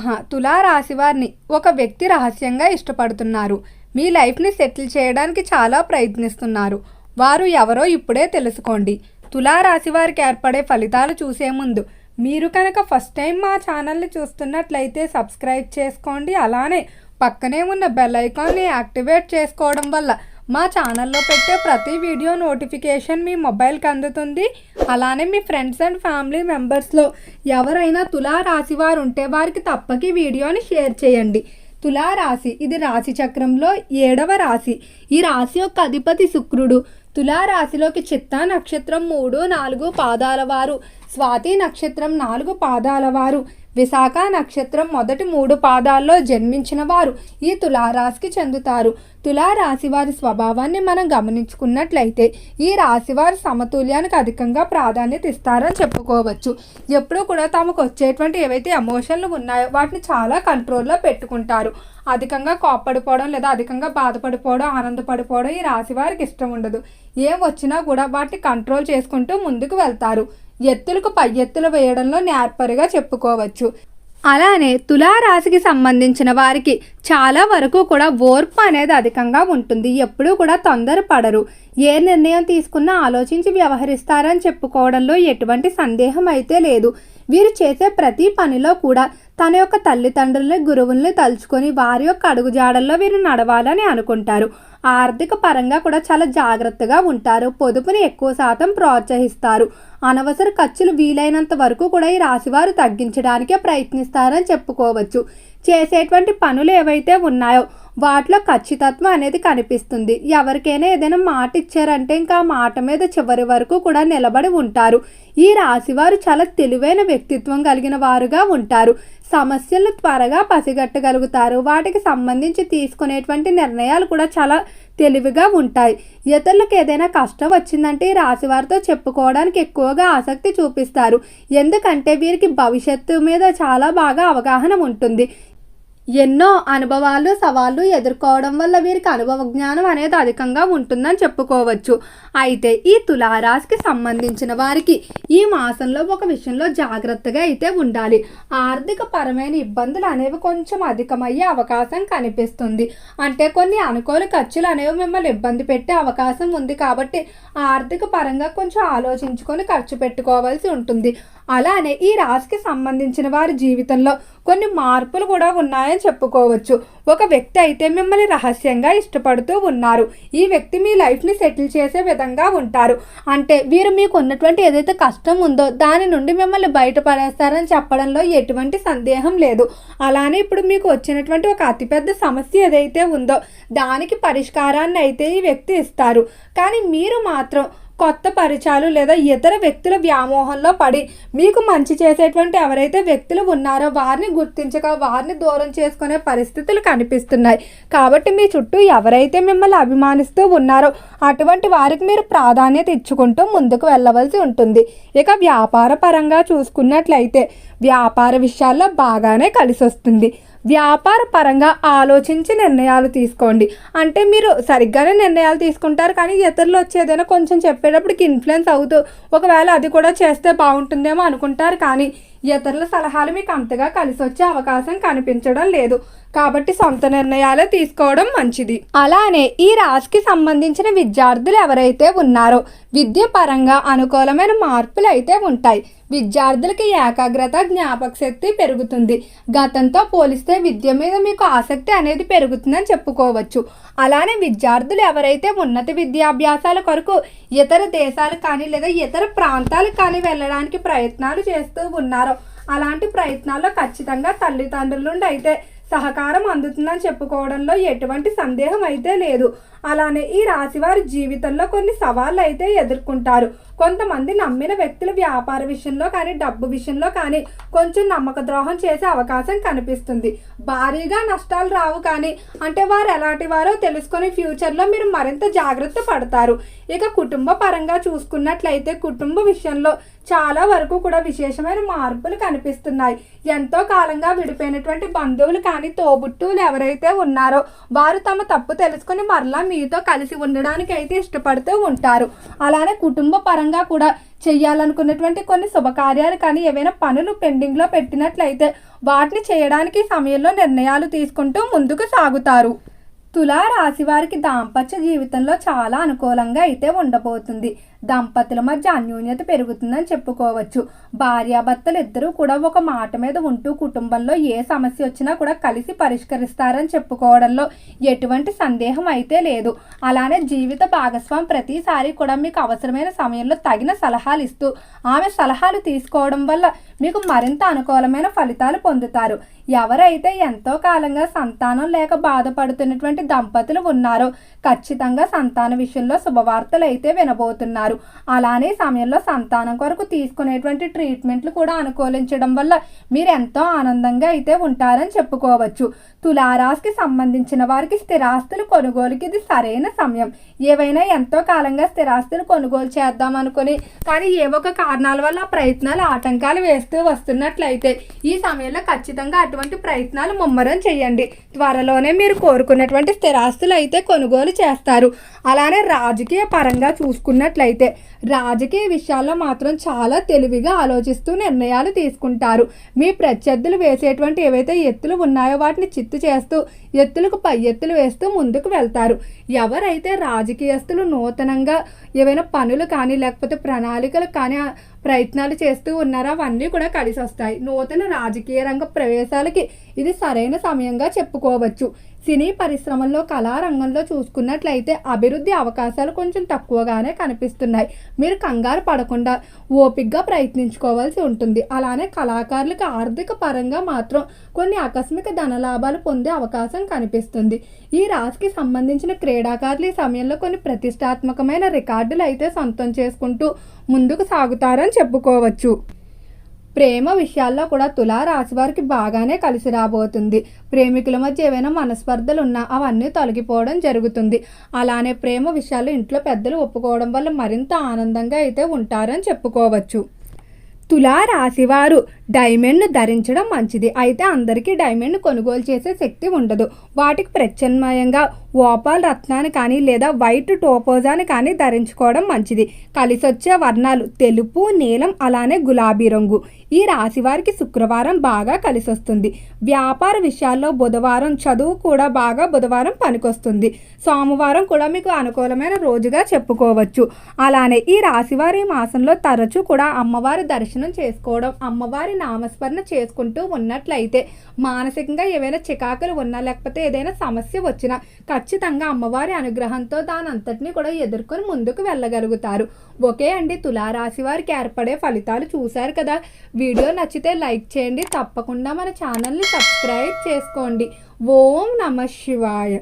ఆహా, తులా వారిని ఒక వ్యక్తి రహస్యంగా ఇష్టపడుతున్నారు. మీ లైఫ్ని సెటిల్ చేయడానికి చాలా ప్రయత్నిస్తున్నారు. వారు ఎవరో ఇప్పుడే తెలుసుకోండి. తులారాశి వారికి ఏర్పడే ఫలితాలు చూసే ముందు మీరు కనుక ఫస్ట్ టైం మా ఛానల్ని చూస్తున్నట్లయితే సబ్స్క్రైబ్ చేసుకోండి. అలానే పక్కనే ఉన్న బెల్ ఐకాన్ని యాక్టివేట్ చేసుకోవడం వల్ల మా ఛానల్లో పెట్టే ప్రతి వీడియో నోటిఫికేషన్ మీ మొబైల్కి అందుతుంది. అలానే మీ ఫ్రెండ్స్ అండ్ ఫ్యామిలీ మెంబర్స్లో ఎవరైనా తులా రాశి వారు ఉంటే వారికి తప్పకి వీడియోని షేర్ చేయండి. తులా రాశి ఇది రాశి చక్రంలో ఏడవ రాశి. ఈ రాశి యొక్క అధిపతి శుక్రుడు. తులారాశిలోకి చిత్తా నక్షత్రం మూడు నాలుగు పాదాల వారు. స్వాతి నక్షత్రం నాలుగు పాదాల వారు. విశాఖ నక్షత్రం మొదటి మూడు పాదాల్లో జన్మించిన వారు ఈ తులారాశికి చెందుతారు. తులారాశి వారి స్వభావాన్ని మనం గమనించుకున్నట్లయితే ఈ రాశి వారి సమతుల్యానికి అధికంగా ప్రాధాన్యత ఇస్తారని చెప్పుకోవచ్చు. ఎప్పుడూ కూడా తమకు వచ్చేటువంటి ఏవైతే ఎమోషన్లు ఉన్నాయో వాటిని చాలా కంట్రోల్లో పెట్టుకుంటారు. అధికంగా కోప్పడిపోవడం లేదా అధికంగా బాధపడిపోవడం ఆనందపడిపోవడం ఈ రాశి వారికి ఇష్టం ఉండదు. ఏం వచ్చినా కూడా వాటిని కంట్రోల్ చేసుకుంటూ ముందుకు వెళ్తారు. ఎత్తులకు పై ఎత్తులు వేయడంలో నేర్పరిగా చెప్పుకోవచ్చు. అలానే తులారాశికి సంబంధించిన వారికి చాలా వరకు కూడా ఓర్పు అనేది అధికంగా ఉంటుంది. ఎప్పుడూ కూడా తొందరపడరు. ఏ నిర్ణయం తీసుకున్నా ఆలోచించి వ్యవహరిస్తారని చెప్పుకోవడంలో ఎటువంటి సందేహం అయితే లేదు. వీరు చేసే ప్రతి పనిలో కూడా తన యొక్క తల్లిదండ్రుల్ని గురువుల్ని తలుచుకొని వారి యొక్క అడుగుజాడల్లో వీరు నడవాలని అనుకుంటారు. ఆర్థిక పరంగా కూడా చాలా జాగ్రత్తగా ఉంటారు. పొదుపుని ఎక్కువ శాతం ప్రోత్సహిస్తారు. అనవసర ఖర్చులు వీలైనంత వరకు కూడా ఈ రాశివారు తగ్గించడానికే ప్రయత్నిస్తారని చెప్పుకోవచ్చు. చేసేటువంటి పనులు ఏవైతే ఉన్నాయో వాటిలో ఖచ్చితత్వం అనేది కనిపిస్తుంది. ఎవరికైనా ఏదైనా మాట ఇచ్చారంటే ఇంకా మాట మీద చివరి వరకు కూడా నిలబడి ఉంటారు. ఈ రాశివారు చాలా తెలివైన వ్యక్తిత్వం కలిగిన వారుగా ఉంటారు. సమస్యలను త్వరగా పసిగట్టగలుగుతారు. వాటికి సంబంధించి తీసుకునేటువంటి నిర్ణయాలు కూడా చాలా తెలివిగా ఉంటాయి. ఇతరులకు ఏదైనా కష్టం వచ్చిందంటే ఈ రాశి వారితో చెప్పుకోవడానికి ఎక్కువగా ఆసక్తి చూపిస్తారు. ఎందుకంటే వీరికి భవిష్యత్తు మీద చాలా బాగా అవగాహన ఉంటుంది. ఎన్నో అనుభవాలు సవాళ్ళు ఎదుర్కోవడం వల్ల వీరికి అనుభవ జ్ఞానం అనేది అధికంగా ఉంటుందని చెప్పుకోవచ్చు. అయితే ఈ తులారాశికి సంబంధించిన వారికి ఈ మాసంలో ఒక విషయంలో జాగ్రత్తగా అయితే ఉండాలి. ఆర్థిక పరమైన ఇబ్బందులు అనేవి కొంచెం అధికమయ్యే అవకాశం కనిపిస్తుంది. అంటే కొన్ని అనుకోని ఖర్చులు అనేవి మిమ్మల్ని ఇబ్బంది పెట్టే అవకాశం ఉంది కాబట్టి ఆర్థిక పరంగా కొంచెం ఆలోచించుకొని ఖర్చు పెట్టుకోవాల్సి ఉంటుంది. అలానే ఈ రాశికి సంబంధించిన వారి జీవితంలో కొన్ని మార్పులు కూడా ఉన్నాయని చెప్పుకోవచ్చు. ఒక వ్యక్తి అయితే మిమ్మల్ని రహస్యంగా ఇష్టపడుతూ ఉన్నారు. ఈ వ్యక్తి మీ లైఫ్ని సెటిల్ చేసే విధంగా ఉంటారు. అంటే వీరు మీకు ఉన్నటువంటి ఏదైతే కష్టం ఉందో దాని నుండి మిమ్మల్ని బయటపడేస్తారని చెప్పడంలో ఎటువంటి సందేహం లేదు. అలానే ఇప్పుడు మీకు వచ్చినటువంటి ఒక అతిపెద్ద సమస్య ఏదైతే ఉందో దానికి పరిష్కారాన్ని అయితే ఈ వ్యక్తి ఇస్తారు. కానీ మీరు మాత్రం కొత్త పరిచయాలు లేదా ఇతర వ్యక్తుల వ్యామోహంలో పడి మీకు మంచి చేసేటువంటి ఎవరైతే వ్యక్తులు ఉన్నారో వారిని గుర్తించక వారిని దూరం చేసుకునే పరిస్థితులు కనిపిస్తున్నాయి. కాబట్టి మీ చుట్టూ ఎవరైతే మిమ్మల్ని అభిమానిస్తూ ఉన్నారో అటువంటి వారికి మీరు ప్రాధాన్యత ఇచ్చుకుంటూ ముందుకు వెళ్ళవలసి ఉంటుంది. ఇక వ్యాపార పరంగా చూసుకున్నట్లయితే వ్యాపార విషయాల్లో బాగానే కలిసి వస్తుంది వ్యాపార పరంగా ఆలోచించి నిర్ణయాలు తీసుకోండి. అంటే మీరు సరిగ్గానే నిర్ణయాలు తీసుకుంటారు కానీ ఇతరులు వచ్చేదైనా కొంచెం చెప్పేటప్పటికి ఇన్ఫ్లుయెన్స్ అవుతూ ఒకవేళ అది కూడా చేస్తే బాగుంటుందేమో అనుకుంటారు. కానీ ఇతరుల సలహాలు మీకు అంతగా కలిసి వచ్చే అవకాశం కనిపించడం లేదు. కాబట్టి సొంత నిర్ణయాలు తీసుకోవడం మంచిది. అలానే ఈ రాశికి సంబంధించిన విద్యార్థులు ఎవరైతే ఉన్నారో విద్య పరంగా అనుకూలమైన మార్పులు అయితే ఉంటాయి. విద్యార్థులకి ఏకాగ్రత జ్ఞాపక శక్తి పెరుగుతుంది. గతంతో పోలిస్తే విద్య మీద మీకు ఆసక్తి అనేది పెరుగుతుందని చెప్పుకోవచ్చు. అలానే విద్యార్థులు ఎవరైతే ఉన్నత విద్యాభ్యాసాల కొరకు ఇతర దేశాలు కానీ లేదా ఇతర ప్రాంతాలకు కానీ వెళ్ళడానికి ప్రయత్నాలు చేస్తూ ఉన్నారో అలాంటి ప్రయత్నాల్లో ఖచ్చితంగా తల్లిదండ్రుల నుండి అయితే సహకారం అందుతుందని చెప్పుకోవడంలో ఎటువంటి సందేహం అయితే లేదు. అలానే ఈ రాశివారి జీవితంలో కొన్ని సవాళ్ళు అయితే ఎదుర్కొంటారు. కొంతమంది నమ్మిన వ్యక్తుల వ్యాపార విషయంలో కానీ డబ్బు విషయంలో కానీ కొంచెం నమ్మక ద్రోహం చేసే అవకాశం కనిపిస్తుంది. భారీగా నష్టాలు రావు కానీ అంటే వారు ఎలాంటి వారో తెలుసుకొని ఫ్యూచర్లో మీరు మరింత జాగ్రత్త పడతారు. ఇక కుటుంబ పరంగా చూసుకున్నట్లయితే కుటుంబ విషయంలో చాలా వరకు కూడా విశేషమైన మార్పులు కనిపిస్తున్నాయి. ఎంతో కాలంగా విడిపోయినటువంటి బంధువులు కానీ తోబుట్టువులు ఎవరైతే ఉన్నారో వారు తమ తప్పు తెలుసుకొని మరలా మీతో కలిసి ఉండడానికి అయితే ఇష్టపడుతూ ఉంటారు. అలానే కుటుంబ పరంగా కూడా చేయాలనుకున్నటువంటి కొన్ని శుభకార్యాలు కానీ ఏవైనా పనులు పెండింగ్లో పెట్టినట్లయితే వాటిని చేయడానికి సమయంలో నిర్ణయాలు తీసుకుంటూ ముందుకు సాగుతారు. తులా రాశి వారికి దాంపత్య జీవితంలో చాలా అనుకూలంగా అయితే ఉండబోతుంది. దంపతుల మధ్య అన్యోన్యత పెరుగుతుందని చెప్పుకోవచ్చు. భార్యాభర్తలు ఇద్దరూ కూడా ఒక మాట మీద ఉంటూ కుటుంబంలో ఏ సమస్య వచ్చినా కూడా కలిసి పరిష్కరిస్తారని చెప్పుకోవడంలో ఎటువంటి సందేహం అయితే లేదు. అలానే జీవిత భాగస్వామి ప్రతిసారి కూడా మీకు అవసరమైన సమయంలో తగిన సలహాలు ఇస్తూ ఆమె సలహాలు తీసుకోవడం వల్ల మీకు మరింత అనుకూలమైన ఫలితాలు పొందుతారు. ఎవరైతే ఎంతో కాలంగా సంతానం లేక బాధపడుతున్నటువంటి దంపతులు ఉన్నారో ఖచ్చితంగా సంతాన విషయంలో శుభవార్తలు అయితే వినబోతున్నారు. అలానే సమయంలో సంతానం కొరకు తీసుకునేటువంటి ట్రీట్మెంట్లు కూడా అనుకూలించడం వల్ల మీరు ఎంతో ఆనందంగా అయితే ఉంటారని చెప్పుకోవచ్చు. తులారాశికి సంబంధించిన వారికి స్థిరాస్తులు కొనుగోలుకి ఇది సరైన సమయం. ఏవైనా ఎంతో కాలంగా స్థిరాస్తులు కొనుగోలు చేద్దాం అనుకుని కానీ ఏ ఒక కారణాల వల్ల ఆ ప్రయత్నాలు ఆటంకాలు వేస్తూ వస్తున్నట్లయితే ఈ సమయంలో ఖచ్చితంగా అటువంటి ప్రయత్నాలు ముమ్మరం చేయండి. త్వరలోనే మీరు కోరుకున్నటువంటి స్థిరాస్తులు అయితే కొనుగోలు చేస్తారు. అలానే రాజకీయ పరంగా చూసుకున్నట్లయితే రాజకీయ విషయాల్లో మాత్రం చాలా తెలివిగా ఆలోచిస్తూ నిర్ణయాలు తీసుకుంటారు. మీ ప్రత్యర్థులు వేసేటువంటి ఏవైతే ఎత్తులు ఉన్నాయో వాటిని చిత్తు చేస్తూ ఎత్తులకు పై ఎత్తులు వేస్తూ ముందుకు వెళ్తారు. ఎవరైతే రాజకీయస్తులు నూతనంగా ఏవైనా పనులు కానీ లేకపోతే ప్రణాళికలు కానీ ప్రయత్నాలు చేస్తూ ఉన్నారో అవన్నీ కూడా కలిసి వస్తాయి నూతన రాజకీయ రంగ ప్రవేశాలకి ఇది సరైన సమయంగా చెప్పుకోవచ్చు. సినీ పరిశ్రమల్లో కళారంగంలో చూసుకున్నట్లయితే అభివృద్ధి అవకాశాలు కొంచెం తక్కువగానే కనిపిస్తున్నాయి. మీరు కంగారు పడకుండా ఓపిగ్గా ప్రయత్నించుకోవాల్సి ఉంటుంది. అలానే కళాకారులకు ఆర్థిక పరంగా మాత్రం కొన్ని ఆకస్మిక ధనలాభాలు పొందే అవకాశం కనిపిస్తుంది. ఈ రాశికి సంబంధించిన క్రీడాకారులు ఈ సమయంలో కొన్ని ప్రతిష్టాత్మకమైన రికార్డులు అయితే సొంతం చేసుకుంటూ ముందుకు సాగుతారని చెప్పుకోవచ్చు. ప్రేమ విషయాల్లో కూడా తులా రాశి వారికి బాగానే కలిసి రాబోతుంది. ప్రేమికుల మధ్య ఏవైనా మనస్పర్ధలు ఉన్నా అవన్నీ తొలగిపోవడం జరుగుతుంది. అలానే ప్రేమ విషయాలు ఇంట్లో పెద్దలు ఒప్పుకోవడం వల్ల మరింత ఆనందంగా అయితే ఉంటారని చెప్పుకోవచ్చు. తులా రాశివారు డైమండ్ను ధరించడం మంచిది. అయితే అందరికీ డైమండ్ కొనుగోలు చేసే శక్తి ఉండదు. వాటికి ప్రత్యామ్నాయంగా ఓపాల్ రత్నాన్ని కానీ లేదా వైట్ టోపోజాని కానీ ధరించుకోవడం మంచిది. కలిసొచ్చే వర్ణాలు తెలుపు నీలం అలానే గులాబీ రంగు. ఈ రాశి వారికి శుక్రవారం బాగా కలిసొస్తుంది. వ్యాపార విషయాల్లో బుధవారం చదువు కూడా బాగా బుధవారం పనికొస్తుంది. సోమవారం కూడా మీకు అనుకూలమైన రోజుగా చెప్పుకోవచ్చు. అలానే ఈ రాశివారి మాసంలో తరచూ కూడా అమ్మవారి దర్శనం చేసుకోవడం అమ్మవారి నామస్మరణ చేసుకుంటూ ఉన్నట్లయితే మానసికంగా ఏవైనా చికాకులు ఉన్నా లేకపోతే ఏదైనా సమస్య వచ్చినా ఖచ్చితంగా అమ్మవారి అనుగ్రహంతో దానంతటిని కూడా ఎదుర్కొని ముందుకు వెళ్ళగలుగుతారు. ఓకే అండి తులారాశి వారికి ఏర్పడే ఫలితాలు చూశారు కదా. వీడియో నచ్చితే లైక్ చేయండి తప్పకుండా మన ఛానల్ని సబ్స్క్రైబ్ చేసుకోండి. ఓం నమ శివాయ.